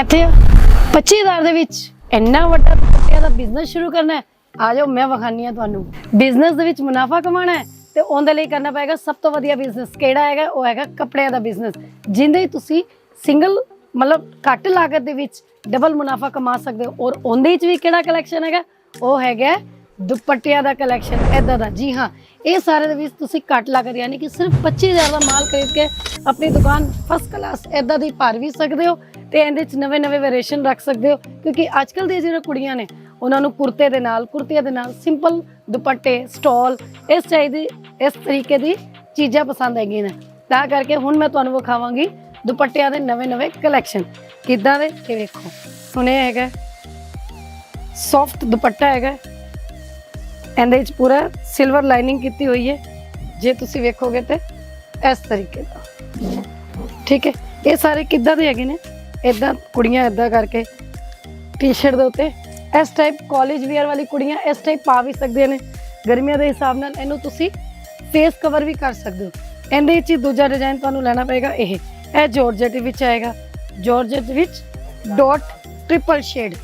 ਇੱਥੇ 25000 ਦੇ ਵਿੱਚ ਇੰਨਾ ਵੱਡਾ ਦੁਪੱਟਿਆਂ ਦਾ ਬਿਜ਼ਨਸ ਸ਼ੁਰੂ ਕਰਨਾ ਹੈ। ਆ ਜਾਓ, ਮੈਂ ਵਿਖਾਨੀ ਆ ਤੁਹਾਨੂੰ। ਬਿਜ਼ਨਸ ਦੇ ਵਿੱਚ ਮੁਨਾਫਾ ਕਮਾਉਣਾ ਹੈ ਤੇ ਉਹਦੇ ਲਈ ਕਰਨਾ ਪਏਗਾ ਸਭ ਤੋਂ ਵਧੀਆ ਬਿਜ਼ਨਸ ਕਿਹੜਾ ਹੈਗਾ? ਉਹ ਹੈਗਾ ਕੱਪੜਿਆਂ ਦਾ ਬਿਜ਼ਨਸ ਜਿੰਦੇ ਤੁਸੀਂ ਸਿੰਗਲ ਮਤਲਬ ਘੱਟ ਲਾਗਤ ਦੇ ਵਿੱਚ ਡਬਲ ਮੁਨਾਫਾ ਕਮਾ ਸਕਦੇ ਹੋ। ਔਰ ਉਹਦੇ ਵਿੱਚ ਵੀ ਕਿਹੜਾ ਕਲੈਕਸ਼ਨ ਹੈਗਾ? ਉਹ ਹੈਗਾ ਦੁਪੱਟਿਆਂ ਦਾ ਕਲੈਕਸ਼ਨ ਐਦਾਂ ਦਾ। ਜੀ ਹਾਂ, ਇਹ ਸਾਰੇ ਦੇ ਵਿੱਚ ਤੁਸੀਂ ਘੱਟ ਲਾਗਤ ਯਾਨੀ ਕਿ ਸਿਰਫ 25000 ਦਾ ਮਾਲ ਖਰੀਦ ਕੇ ਆਪਣੀ ਦੁਕਾਨ ਫਸਟ ਕਲਾਸ ਐਦਾਂ ਦੀ ਭਰ ਵੀ ਸਕਦੇ ਹੋ ਤੇ ਇਹਦੇ 'ਚ ਨਵੇਂ ਨਵੇਂ ਵੇਰੀਏਸ਼ਨ ਰੱਖ ਸਕਦੇ ਹੋ, ਕਿਉਂਕਿ ਅੱਜਕੱਲ ਦੀਆਂ ਜਿਹੜੀਆਂ ਕੁੜੀਆਂ ਨੇ, ਉਹਨਾਂ ਨੂੰ ਕੁਰਤੇ ਦੇ ਨਾਲ ਕੁਰਤੀਆਂ ਦੇ ਨਾਲ ਸਿੰਪਲ ਦੁਪੱਟੇ ਸਟਾਲ ਇਸ ਚਾਹੀਦੀ ਇਸ ਤਰੀਕੇ ਦੀ ਚੀਜ਼ਾਂ ਪਸੰਦ ਹੈਗੀਆਂ ਨੇ। ਤਾਂ ਕਰਕੇ ਹੁਣ ਮੈਂ ਤੁਹਾਨੂੰ ਵਿਖਾਵਾਂਗੀ ਦੁਪੱਟਿਆਂ ਦੇ ਨਵੇਂ ਨਵੇਂ ਕਲੈਕਸ਼ਨ ਕਿੱਦਾਂ ਦੇ? ਇਹ ਵੇਖੋ। ਹੁਣ ਇਹ ਹੈਗਾ ਸੌਫਟ ਦੁਪੱਟਾ ਹੈਗਾ। ਇਹਦੇ ਵਿੱਚ ਪੂਰਾ ਸਿਲਵਰ ਲਾਈਨਿੰਗ ਕੀਤੀ ਹੋਈ ਹੈ। ਜੇ ਤੁਸੀਂ ਵੇਖੋਗੇ ਤੇ ਇਸ ਤਰੀਕੇ ਦਾ। ਠੀਕ ਹੈ? ਇਹ ਸਾਰੇ ਕਿੱਦਾਂ ਦੇ ਹੈਗੇ ਨੇ? ਇਦਾਂ ਕੁੜੀਆਂ ਇਦਾਂ ਕਰਕੇ ਟੀ-ਸ਼ਰਟ ਦੇ ਉੱਤੇ। ਇਸ ਟਾਈਪ ਕਾਲਜ ਵੇਅਰ ਵਾਲੀ ਕੁੜੀਆਂ ਇਸ ਟਾਈਪ ਪਾ ਵੀ ਸਕਦੀਆਂ ਨੇ। ਗਰਮੀਆਂ ਦੇ ਹਿਸਾਬ ਨਾਲ ਇਹਨੂੰ ਤੁਸੀਂ ਫੇਸ ਕਵਰ ਵੀ ਕਰ ਸਕਦੇ ਹੋ। ਇਹਦੇ ਵਿੱਚ ਹੀ ਦੂਜਾ ਡਿਜ਼ਾਈਨ ਤੁਹਾਨੂੰ ਲੈਣਾ ਪਏਗਾ ਇਹ। ਇਹ ਜਾਰਜਟ ਵਿੱਚ ਆਏਗਾ। ਜਾਰਜਟ ਵਿੱਚ ਡਾਟ ਟ੍ਰਿਪਲ ਸ਼ੇਡ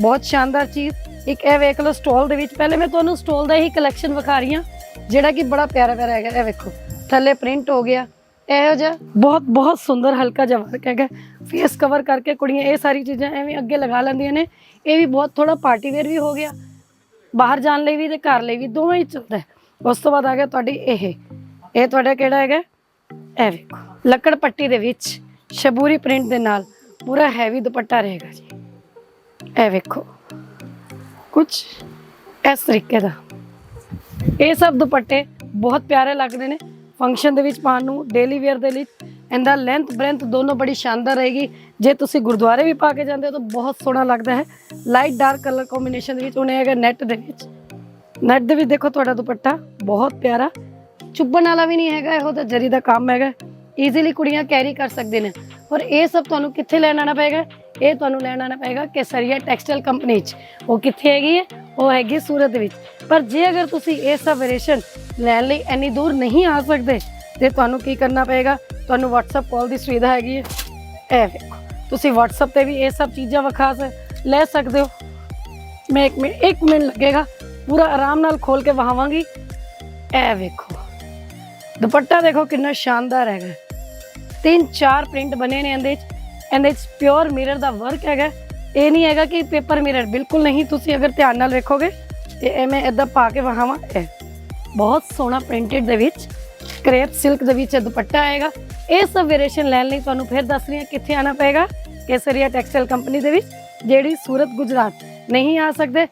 ਬਹੁਤ ਸ਼ਾਨਦਾਰ ਚੀਜ਼। ਇੱਕ ਇਹ ਵੇਖ ਲਓ ਸਟਾਲ ਦੇ ਵਿੱਚ, ਪਹਿਲੇ ਮੈਂ ਤੁਹਾਨੂੰ ਸਟਾਲ ਦਾ ਹੀ ਕਲੈਕਸ਼ਨ ਵਿਖਾ ਰਹੀ ਹਾਂ, ਜਿਹੜਾ ਕਿ ਬੜਾ ਪਿਆਰਾ ਪਿਆਰਾ ਹੈਗਾ, ਇਹ ਵੇਖੋ, ਥੱਲੇ ਪ੍ਰਿੰਟ ਹੋ ਗਿਆ, ਇਹੋ ਜਿਹਾ ਬਹੁਤ ਬਹੁਤ ਸੁੰਦਰ ਹਲਕਾ ਜਿਹਾ ਵਰਕ ਹੈਗਾ ਫੇਸ ਕਵਰ ਕਰਕੇ ਕੁੜੀਆਂ ਇਹ ਸਾਰੀ ਚੀਜ਼ਾਂ ਐਵੇਂ ਅੱਗੇ ਲਗਾ ਲੈਂਦੀਆਂ ਨੇ, ਇਹ ਵੀ ਬਹੁਤ ਥੋੜਾ ਪਾਰਟੀ ਵੇਅਰ ਵੀ ਹੋ ਗਿਆ, ਬਾਹਰ ਜਾਣ ਲਈ ਵੀ ਤੇ ਘਰ ਲਈ ਵੀ ਦੋਵੇਂ ਹੀ ਚੱਲਦਾ ਉਸ ਤੋਂ ਬਾਅਦ ਆ ਗਿਆ ਤੁਹਾਡੀ ਇਹ ਇਹ ਤੁਹਾਡਾ ਕਿਹੜਾ ਹੈਗਾ? ਇਹ ਵੇਖੋ, ਲੱਕੜ ਪੱਟੀ ਦੇ ਵਿੱਚ, ਸ਼ਬੂਰੀ ਪ੍ਰਿੰਟ ਦੇ ਨਾਲ, ਪੂਰਾ ਹੈਵੀ ਦੁਪੱਟਾ ਰਹੇਗਾ ਜੀ। ਇਹ ਵੇਖੋ ਕੁਝ ਇਸ ਤਰੀਕੇ ਦਾ। ਇਹ ਸਭ ਦੁਪੱਟੇ ਬਹੁਤ ਪਿਆਰੇ ਲੱਗਦੇ ਨੇ। ਫੰਕਸ਼ਨ ਦੇ ਵਿੱਚ ਪਾਉਣ ਨੂੰ ਡੇਲੀ ਵੇਅਰ ਦੇ ਲਈ ਇਹਦਾ ਲੈਂਥ ਬ੍ਰੈਂਥ ਦੋਨੋਂ ਬੜੀ ਸ਼ਾਨਦਾਰ ਰਹੇਗੀ। ਜੇ ਤੁਸੀਂ ਗੁਰਦੁਆਰੇ ਵੀ ਪਾ ਕੇ ਜਾਂਦੇ ਹੋ ਤਾਂ ਬਹੁਤ ਸੋਹਣਾ ਲੱਗਦਾ ਹੈ। ਲਾਈਟ ਡਾਰਕ ਕਲਰ ਕੰਬੀਨੇਸ਼ਨ ਦੇ ਵਿੱਚ, ਉਹਨੇ ਹੈਗਾ ਨੈਟ ਦੇ ਵਿੱਚ। ਨੈਟ ਦੇ ਵਿੱਚ ਦੇਖੋ ਤੁਹਾਡਾ ਦੁਪੱਟਾ, ਬਹੁਤ ਪਿਆਰਾ। ਚੁੱਭਣ ਵਾਲਾ ਵੀ ਨਹੀਂ ਹੈਗਾ, ਇਹੋ ਤਾਂ ਜਰੀ ਦਾ ਕੰਮ ਹੈਗਾ। ਈਜ਼ੀਲੀ ਕੁੜੀਆਂ ਕੈਰੀ ਕਰ ਸਕਦੇ ਨੇ। ਔਰ ਇਹ ਸਭ ਤੁਹਾਨੂੰ ਕਿੱਥੇ ਲੈਣ ਆਣਾ ਪਏਗਾ? ਇਹ ਤੁਹਾਨੂੰ ਲੈਣ ਆਣਾ ਪਏਗਾ ਕੇਸਰੀਆ ਟੈਕਸਟਾਈਲ ਕੰਪਨੀ 'ਚ। ਉਹ ਕਿੱਥੇ ਹੈਗੀ ਹੈ? ਉਹ ਹੈਗੀ ਸੂਰਤ ਦੇ ਵਿੱਚ। ਪਰ ਜੇ ਅਗਰ ਤੁਸੀਂ ਇਹ ਸਭ ਵੇਰੀਏਸ਼ਨ ਲੈਣ ਲਈ ਇੰਨੀ ਦੂਰ ਨਹੀਂ ਆ ਸਕਦੇ, ਤੇ ਤੁਹਾਨੂੰ ਕੀ ਕਰਨਾ ਪਏਗਾ? ਤੁਹਾਨੂੰ WhatsApp ਕਾਲ ਦੀ ਸੁਵਿਧਾ ਹੈਗੀ ਹੈ। ਇਹ ਵੇਖੋ, ਤੁਸੀਂ WhatsApp ਤੇ ਵੀ ਇਹ ਸਭ ਚੀਜ਼ਾਂ ਵਿਖਾ ਲੈ ਸਕਦੇ ਹੋ। ਮੈਂ ਇੱਕ ਮਿੰਟ ਇੱਕ ਮਿੰਟ ਲੱਗੇਗਾ। ਪੂਰਾ ਆਰਾਮ ਨਾਲ ਖੋਲ ਕੇ ਵਹਾਵਾਂਗੀ ਇਹ ਵੇਖੋ, ਦੁਪੱਟਾ ਦੇਖੋ ਕਿੰਨਾ ਸ਼ਾਨਦਾਰ ਹੈਗਾ। ਤਿੰਨ ਚਾਰ ਪ੍ਰਿੰਟ ਬਣੇ ਨੇ ਇਹਦੇ ਵਿੱਚ ਇਹਦੇ ਵਿੱਚ ਪਿਓਰ ਮਿਰਰ ਦਾ ਵਰਕ ਹੈਗਾ। ਇਹ ਨਹੀਂ ਹੈਗਾ ਕਿ ਪੇਪਰ ਮਿਰਰ ਬਿਲਕੁਲ ਨਹੀਂ। ਤੁਸੀਂ ਅਗਰ ਧਿਆਨ ਨਾਲ ਵੇਖੋਗੇ, ਤੇ ਇਹ ਮੈਂ ਇਦਾਂ ਪਾ ਕੇ ਵਹਾਵਾਂ ਇਹ ਬਹੁਤ ਸੋਹਣਾ ਪ੍ਰਿੰਟਡ ਦੇ ਵਿੱਚ ਕਰੇਪ ਸਿਲਕ ਦੇ ਵਿੱਚ ਦੁਪੱਟਾ ਆਏਗਾ। ਇਹ ਸਭ ਵੇਰੀਏਸ਼ਨ ਲੈਣ ਲਈ ਤੁਹਾਨੂੰ ਫਿਰ ਦੱਸ ਰਹੀ ਹਾਂ ਕਿੱਥੇ ਆਣਾ ਪਏਗਾ, ਕੇਸਰੀਆ ਟੈਕਸਟਾਈਲ ਕੰਪਨੀ ਦੇ ਵਿੱਚ, ਜਿਹੜੀ ਸੂਰਤ ਗੁਜਰਾਤ ਨਹੀਂ ਆ ਸਕਦੇ।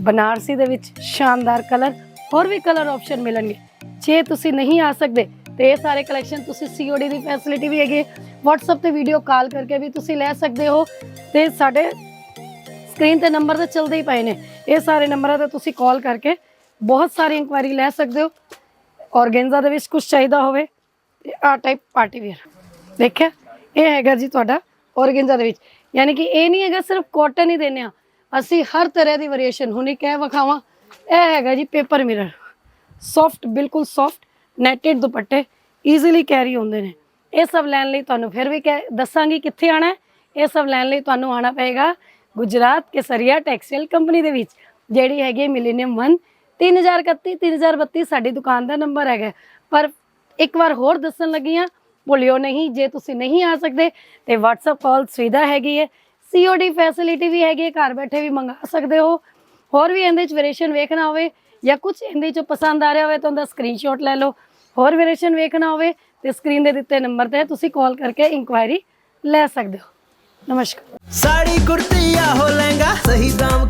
ਬਨਾਰਸੀ ਦੇ ਵਿੱਚ ਸ਼ਾਨਦਾਰ ਕਲਰ ਹੋਰ ਵੀ ਕਲਰ ਆਪਸ਼ਨ ਮਿਲਣਗੇ। ਜੇ ਤੁਸੀਂ ਨਹੀਂ ਆ ਸਕਦੇ ਤੇ ਇਹ ਸਾਰੇ ਕਲੈਕਸ਼ਨ ਤੁਸੀਂ ਸੀਓਡੀ ਦੀ ਫੈਸਿਲਿਟੀ ਵੀ ਹੈਗੀ WhatsApp ਤੇ ਵੀਡੀਓ ਕਾਲ ਕਰਕੇ ਵੀ ਤੁਸੀਂ ਲੈ ਸਕਦੇ ਹੋ ਤੇ ਸਾਡੇ ਸਕਰੀਨ ਤੇ ਨੰਬਰ ਤਾਂ ਚੱਲਦੇ ਹੀ ਪਏ ਨੇ। ਇਹ ਸਾਰੇ ਨੰਬਰਾਂ ਤੇ ਤੁਸੀਂ ਕਾਲ ਕਰਕੇ ਬਹੁਤ ਸਾਰੀ ਇਨਕੁਆਇਰੀ ਲੈ ਸਕਦੇ ਹੋ। ਔਰਗੈਂਜ਼ਾ ਦੇ ਵਿੱਚ ਕੁਝ ਚਾਹੀਦਾ ਹੋਵੇ ਤੇ ਆ ਟਾਈਪ ਪਾਰਟੀ ਵੇਅਰ ਦੇਖਿਆ? ਇਹ ਹੈਗਾ ਜੀ ਤੁਹਾਡਾ ਔਰਗੈਂਜ਼ਾ ਦੇ ਵਿੱਚ। ਯਾਨੀ ਕਿ ਇਹ ਨਹੀਂ ਹੈਗਾ, ਸਿਰਫ ਕਾਟਨ ਹੀ ਦੇਨੇ ਆ ਅਸੀਂ ਹਰ ਤਰ੍ਹਾਂ ਦੀ ਵੇਰੀਏਸ਼ਨ ਹੁਣੇ ਕਹਿ ਵਿਖਾਵਾਂ। ਇਹ ਹੈਗਾ ਜੀ ਪੇਪਰ ਮਿਰਰ ਸੌਫਟ ਬਿਲਕੁਲ ਸੌਫਟ ਨੈਟਡ ਦੁਪੱਟੇ ਈਜ਼ੀਲੀ ਕੈਰੀ ਹੁੰਦੇ ਨੇ। ਇਹ ਸਭ ਲੈਣ ਲਈ ਤੁਹਾਨੂੰ ਫਿਰ ਵੀ ਕਹਿ, ਦੱਸਾਂਗੀ ਕਿੱਥੇ ਆਣਾ ਇਹ ਸਭ ਲੈਣ ਲਈ ਤੁਹਾਨੂੰ ਆਣਾ ਪਏਗਾ ਗੁਜਰਾਤ ਕੇਸਰੀਆ ਟੈਕਸਟਾਈਲ ਕੰਪਨੀ ਦੇ ਵਿੱਚ, ਜਿਹੜੀ ਹੈਗੀ ਮਿਲੀਨੀਅਮ 1 3031 3032 ਸਾਡੀ ਦੁਕਾਨ ਦਾ ਨੰਬਰ ਹੈਗਾ ਪਰ ਇੱਕ ਵਾਰ ਹੋਰ ਦੱਸਣ ਲੱਗੀ ਹਾਂ, ਭੁੱਲਿਓ ਨਹੀਂ, ਜੇ ਤੁਸੀਂ ਨਹੀਂ ਆ ਸਕਦੇ, ਤੇ WhatsApp ਕਾਲ ਸੁਵਿਧਾ ਹੈਗੀ ਹੈ। COD ਫੈਸਿਲਿਟੀ ਵੀ ਹੈਗੀ ਹੈ, ਘਰ ਬੈਠੇ ਵੀ ਮੰਗਾ ਸਕਦੇ ਹੋ। ਹੋਰ ਵੀ ਇਹਦੇ ਚ ਵੇਰੀਏਸ਼ਨ ਵੇਖਣਾ ਹੋਵੇ ਜਾਂ ਕੁਝ ਇਹਦੇ ਚੋਂ ਪਸੰਦ ਆ ਰਿਹਾ ਹੋਵੇ ਤਾਂ ਉਹਦਾ ਸਕਰੀਨਸ਼ਾਟ ਲੈ ਲਓ। ਹੋਰ ਵੇਰੀਏਸ਼ਨ ਵੇਖਣਾ ਹੋਵੇ ਤੇ ਸਕਰੀਨ ਦੇ ਦਿੱਤੇ ਨੰਬਰ ਤੇ ਤੁਸੀਂ ਕਾਲ ਕਰਕੇ ਇਨਕੁਆਇਰੀ ਲੈ ਸਕਦੇ ਹੋ। ਨਮਸਕਾਰ। ਸਾੜੀ ਕੁਰਤੀ ਆਹੋ ਲਹਿੰਗਾ, ਸਹੀ ਦਾਮ